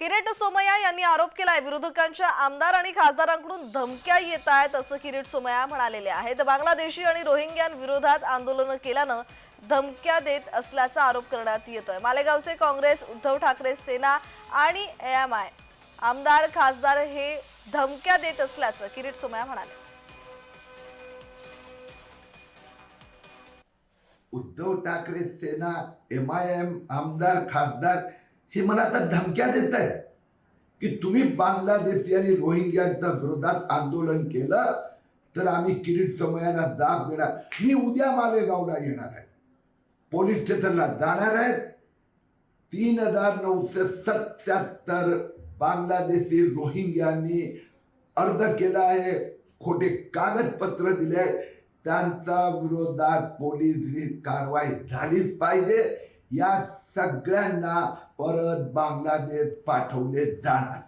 किरीट सोमय्या यांनी आरोप केलाय. विरोधकांच्या आमदार आणि खासदारांकडून धमक्या येत आहेत असं किरीट सोमय्या म्हणालेले आहेत. बांगलादेशी आणि रोहिंग्यांविरोधात आंदोलनं केल्यानं धमक्या देत असल्याचा आरोप करण्यात येतोय. मालेगावचे काँग्रेस उद्धव ठाकरे सेना आणि एम आय आमदार खासदार हे धमक्या देत असल्याचं किरीट सोमय्या म्हणाले. Uddhav Thackeray Sena M I M आमदार खासदार हे मला आता धमक्या देत आहेत की तुम्ही बांगलादेशी आणि रोहिंग्यांच्या विरोधात आंदोलन केलं तर आम्ही किरीट समयाला दाब देणार. मी उद्या मालेगावला येणार आहे. पोलीस स्टेशनला जाणार आहेत. तीन हजार नऊशे सत्याहत्तर बांगलादेशी रोहिंग्यांनी अर्ज केला आहे खोटे कागदपत्र दिले आहेत. त्यांच्या विरोधात पोलीस कारवाई झालीच पाहिजे. या सगळ्यांना परत बांगलादेश पाठवले जाणार.